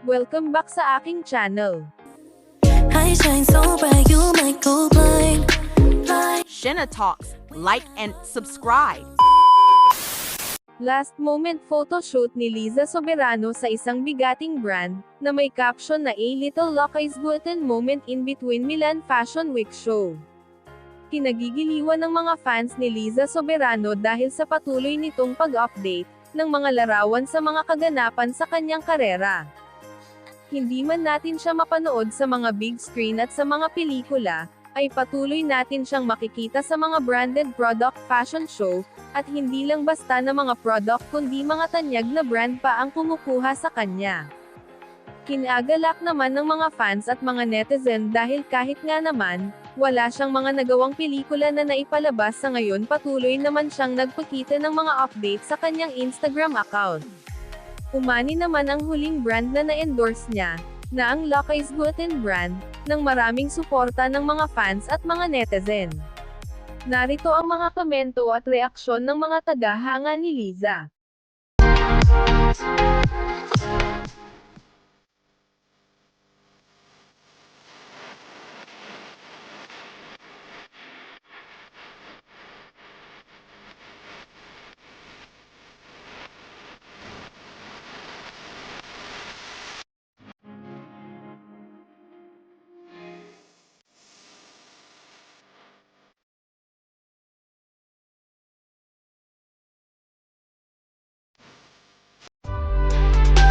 Welcome back sa aking channel. I shine so bright, you might go blind. Blind. Shenna Talks. Like and subscribe. Last moment photoshoot ni Liza Soberano sa isang bigating brand, na may caption na A Little Lockey's Gluten Moment in Between Milan Fashion Week Show. Kinagigiliwan ng mga fans ni Liza Soberano dahil sa patuloy nitong pag-update, ng mga larawan sa mga kaganapan sa kanyang karera. Hindi man natin siya mapanood sa mga big screen at sa mga pelikula, ay patuloy natin siyang makikita sa mga branded product fashion show, at hindi lang basta na mga product kundi mga tanyag na brand pa ang kumukuha sa kanya. Kinagalak naman ng mga fans at mga netizen dahil kahit nga naman, wala siyang mga nagawang pelikula na naipalabas sa ngayon patuloy naman siyang nagpakita ng mga update sa kanyang Instagram account. Umani naman ang huling brand na na-endorse niya, na ang Lucky's Gluten brand, ng maraming suporta ng mga fans at mga netizen. Narito ang mga komento at reaksyon ng mga tagahanga ni Liza.